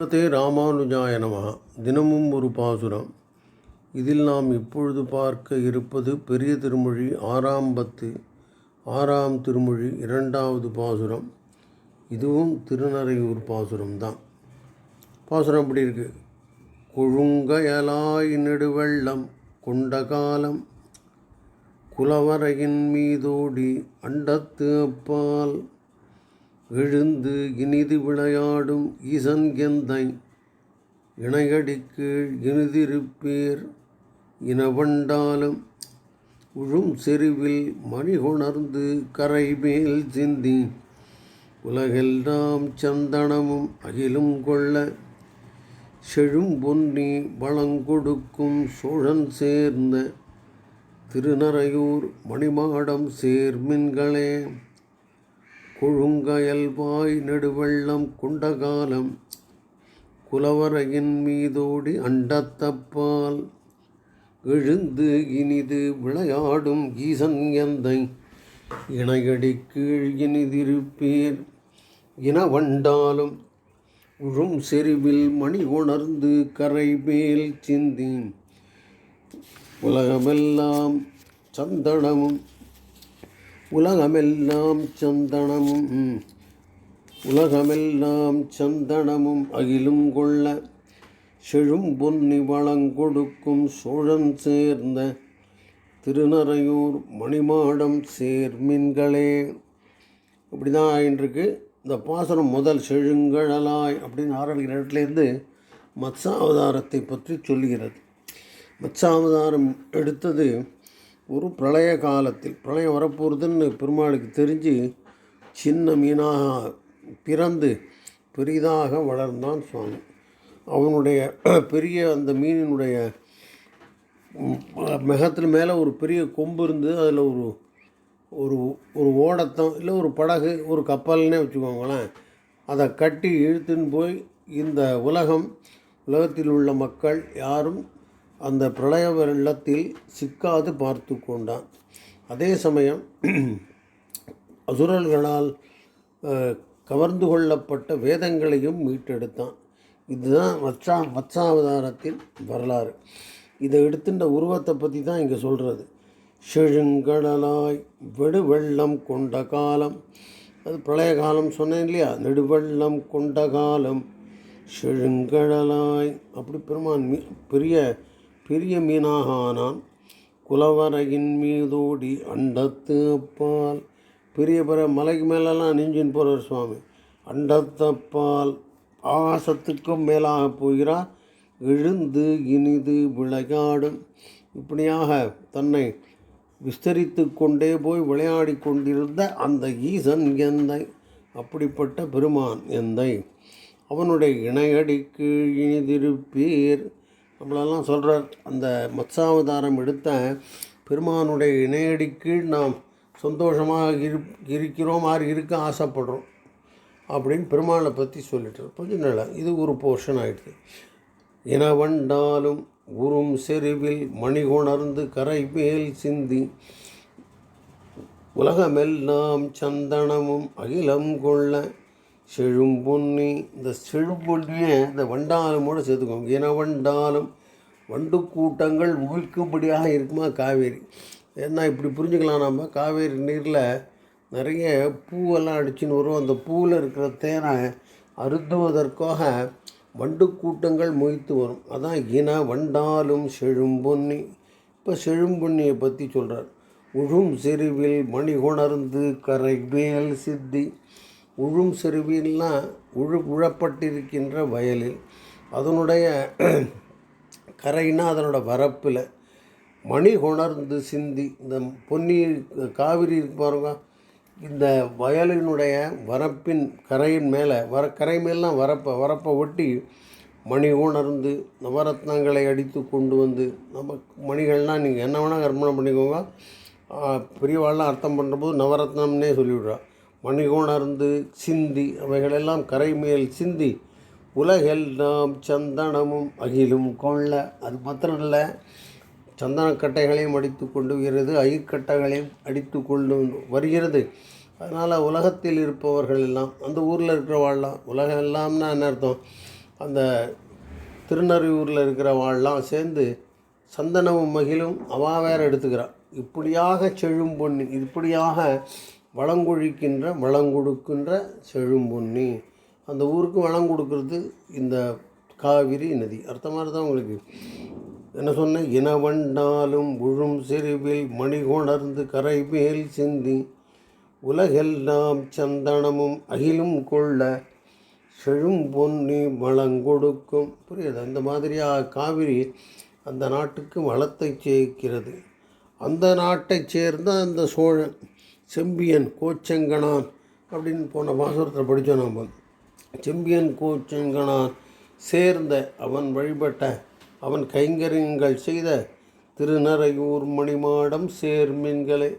ஸ்ரீமதே ராமானுஜாய நமஹ தினமும் ஒரு பாசுரம். இதில் நாம் இப்பொழுது பார்க்க இருப்பது பெரிய திருமொழி ஆறாம் பத்து ஆறாம் திருமொழி இரண்டாவது பாசுரம். இதுவும் திருநறையூர் பாசுரம் தான். பாசுரம் அப்படி இருக்கு? கொழுங்கயலாய் நெடுவெள்ளம் கொண்ட காலம் குலவரையின் மீதோடி அண்டத்து அப்பால். எழுந்து இனிது விளையாடும் ஈசன் எந்தை. இணையடிக்கீழ் இனிதிருப்பீர் இனவண்டாலும் உழும் செருவில் மணிகொணர்ந்து கரைமேல் சிந்தி. உலகெல்லாம் சந்தனமும் அகிலும் கொள்ள செழும் பொன்னி வளங்கொடுக்கும் சோழன் சேர்ந்த திருநறையூர் மணிமாடம் சேர்மின்களே. கொழுங்கயல்வாய் நெடுவெள்ளம் குண்டகாலம் குலவரையின் மீதோடி அண்டத்தப்பால் எழுந்து இனிது விளையாடும் ஈசன் எந்தை இணையடி கீழ் இனிதிருப்பேர். இனவண்டாலும் உழும் செறிவில் மணி உணர்ந்து கரை மேல் சிந்தி உலகமெல்லாம் சந்தனமும் உலகமெல்லாம் சந்தனமும் உலகமெல்லாம் சந்தனமும் அகிலும் கொள்ள செழும் பொன்னி வளங்கொடுக்கும் சோழன் சேர்ந்த திருநறையூர் மணிமாடம் சேர்மின்களே. இப்படி தான் ஆயின்றிருக்கு. இந்த பாசனம் முதல் செழுங்கழலாய் அப்படின்னு ஆரம்பிக்கிற இடத்துலேருந்து மத்சாவதாரத்தை பற்றி சொல்லுகிறது. மத்சாவதாரம் எடுத்தது ஒரு பிரளய காலத்தில் பிரளயம் வரப்போகிறதுன்னு பெருமாளுக்கு தெரிஞ்சு சின்ன மீனாக பிறந்து பெரிதாக வளர்ந்தான் சுவாமி. அவனுடைய பெரிய அந்த மீனினுடைய மெகத்தில் மேலே ஒரு பெரிய கொம்பு இருந்து அதில் ஒரு ஒரு ஒரு ஓடத்தம் இல்லை ஒரு படகு ஒரு கப்பல்னே வச்சுக்கோங்களேன். அதை கட்டி இழுத்துன்னு போய் இந்த உலகம் உலகத்தில் உள்ள மக்கள் யாரும் அந்த பிரளய வெள்ளத்தில் சிக்காது பார்த்து கொண்டான். அதே சமயம் அசுரர்களால் கவர்ந்து கொள்ளப்பட்ட வேதங்களையும் மீட்டெடுத்தான். இதுதான் வச்சா வச்சாவதாரத்தின் வரலாறு. இதை எடுத்துட்ட உருவத்தை பற்றி தான் இங்கே சொல்கிறது செழுங்கடலாய் வெடுவெள்ளம் கொண்ட காலம். அது பிரளய காலம் சொன்னேன் இல்லையா? நெடுவெள்ளம் கொண்ட காலம். செழுங்கடலாய். அப்படி பெருமான் பெரிய பெரிய மீனாக ஆனான் குலவரையின் மீதோடி அண்டத்து அப்பால். பெரிய பெரிய மலைக்கு மேலெல்லாம் நெஞ்சின் போகிறார் சுவாமி. அண்டத்தப்பால் ஆகாசத்துக்கும் மேலாக போகிறார். எழுந்து இனிது விளையாடும். இப்படியாக தன்னை விஸ்தரித்து கொண்டே போய் விளையாடி கொண்டிருந்த அந்த ஈசன் எந்தை? அப்படிப்பட்ட பெருமான் எந்தை? அவனுடைய இணையடிக்கு இனிதிருப்பீர். நம்மளெல்லாம் சொல்கிறார் அந்த மத்சாவதாரம் எடுத்த பெருமானுடைய இணையடி கீழ் நாம் சந்தோஷமாக இரு இருக்கிறோம் ஆறு இருக்க ஆசைப்படுறோம் அப்படின்னு பெருமாளை பற்றி சொல்லிட்டு கொஞ்சம் நல்லா இது ஒரு போர்ஷன் ஆகிடுது இனவண்டாலும் உறும் செறிவில் மணிகொணர்ந்து கரை மேல் சிந்தி உலகமெல்லாம் சந்தனமும் அகிலம் கொள்ள செழும்பொன்னி இந்த செழும்பொன்னியை இந்த வண்டாலமோடு சேர்த்துக்கோங்க. இனவண்டாலும் வண்டு கூட்டங்கள் உயிர்க்கும்படியாக இருக்குமா? காவேரி. ஏன்னா இப்படி புரிஞ்சுக்கலாம் நம்ம காவேரி நீரில் நிறைய பூவெல்லாம் அடிச்சுன்னு வரும் அந்த பூவில் இருக்கிற தேனை அருந்துவதற்காக வண்டு கூட்டங்கள் மொய்த்து வரும். அதான் இன வண்டாலும் செழும்பொன்னி. இப்போ செழும்பொன்னியை பற்றி சொல்கிறார் உழும் செறிவில் மணி கொணர்ந்து கரை மேல் சித்தி. உழும் செருவின்னா உழு உழப்பட்டிருக்கின்ற வயலில் அதனுடைய கரைனா அதனோட வரப்பில் மணி கொணர்ந்து சிந்தி இந்த பொன்னி காவிரி இருக்கு பாருங்க இந்த வயலினுடைய வரப்பின் கரையின் மேலே வர கரை மேலாம் வரப்பை வரப்பை ஒட்டி மணி உணர்ந்து நவரத்னங்களை அடித்து கொண்டு வந்து நம்ம மணிகள்னால் நீங்கள் என்ன வேணால் கற்பனை பண்ணிக்கோங்க. பெரியவாள்லாம் அர்த்தம் பண்ணுறபோது நவரத்னம்னே சொல்லிவிடுறா. மணிகோணர்ந்து சிந்தி அவைகளெல்லாம் கரைமேல் சிந்தி உலகெல்லாம் சந்தனமும் அகிலும் கொள்ள. அது மாத்திரம் இல்லை சந்தனக்கட்டைகளையும் அடித்து கொண்டு வருகிறது ஐக்கட்டைகளையும் அடித்து கொண்டு வருகிறது. அதனால் உலகத்தில் இருப்பவர்கள் எல்லாம் அந்த ஊரில் இருக்கிறவாள்லாம் உலகம் எல்லாம்னா என்ன அர்த்தம்? அந்த திருநறையூரில் இருக்கிறவாள்லாம் சேர்ந்து சந்தனமும் மகிழும் அவா வேற எடுத்துக்கிறான் இப்படியாக செழும் பொன்னி இப்படியாக வளங்கொழிக்கின்ற வளங்கொடுக்கின்ற செழும் பொன்னி அந்த ஊருக்கு வளம் கொடுக்கறது இந்த காவிரி நதி. அர்த்தமாக தான் உங்களுக்கு என்ன சொன்னேன் இனவண்டாலும் உழும் செருவில் மணிகொணர்ந்து கரை மேல் சிந்தி. உலகெல்லாம் சந்தனமும் அகிலும் கொள்ள செழும் பொன்னி வளங்கொடுக்கும். புரியுது? அந்த மாதிரியாக காவிரி அந்த நாட்டுக்கு வளத்தை சேர்க்கிறது. அந்த நாட்டைச் சேர்ந்த அந்த சோழன் செம்பியன் கோச்செங்கனான் அப்படின்னு போன பாசுரத்தில் படித்தோம் நாம். செம்பியன் கோச்செங்கனான் சேர்ந்த அவன் வழிபட்ட அவன் கைங்கரியங்கள் செய்த திருநறையூர் மணிமாடம் சேர்மீன்களை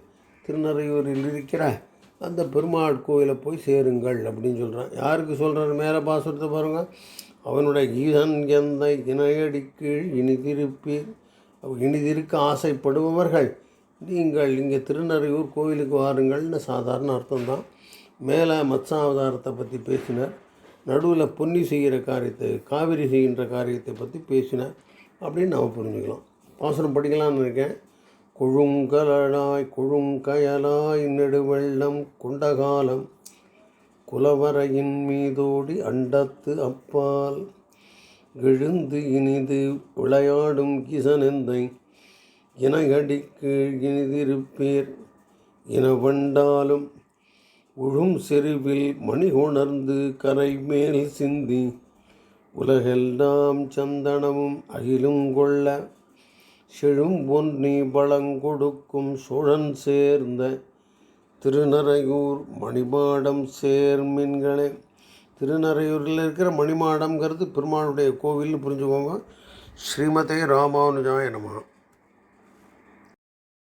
திருநறையூரில் இருக்கிற அந்த பெருமாள் கோயிலை போய் சேருங்கள் அப்படின்னு சொல்கிறான் யாருக்கு சொல்கிறார் மேலே பாசுரத்தை பாருங்கள் அவனுடைய ஈசன் எந்த இணையடி கீழ் இனிதிருப்பீர். இனிதிருக்க ஆசைப்படுபவர்கள் நீங்கள் இங்கே திருநறையூர் கோயிலுக்கு வாருங்கள்னு சாதாரண அர்த்தம்தான். மேலே மத்சாவதாரத்தை பற்றி பேசினார். நடுவில் பொன்னி செய்கிற காரியத்தை காவிரி செய்கின்ற காரியத்தை பற்றி பேசினார். அப்படின்னு நம்ம புரிஞ்சுக்கலாம். பாசனம் படிக்கலாம்னு இருக்கேன். கொழுங்கலாய் கொழுங்கயலாய் நெடுவெள்ளம் குண்டகாலம் குலவரையின் மீதோடி அண்டத்து அப்பால் எழுந்து இனிது விளையாடும் கிசனெந்தை இணையடிக்கு இனிதிருப்பேர் இனவண்டாலும் உழும் செருவில் மணி உணர்ந்து கரை மேல் சிந்தி உலகெல்லாம் சந்தனமும் அகிலும் கொள்ள செழும் பொன்னி பழங்கொடுக்கும் சுழன் சேர்ந்த திருநறையூர் மணிமாடம் சேர்மின்களே திருநறையூரில் இருக்கிற மணிமாடம்ங்கிறது பெருமாளுடைய கோவில்னு புரிஞ்சுக்கோங்க. ஸ்ரீமதே ராமானுஜாய நமகா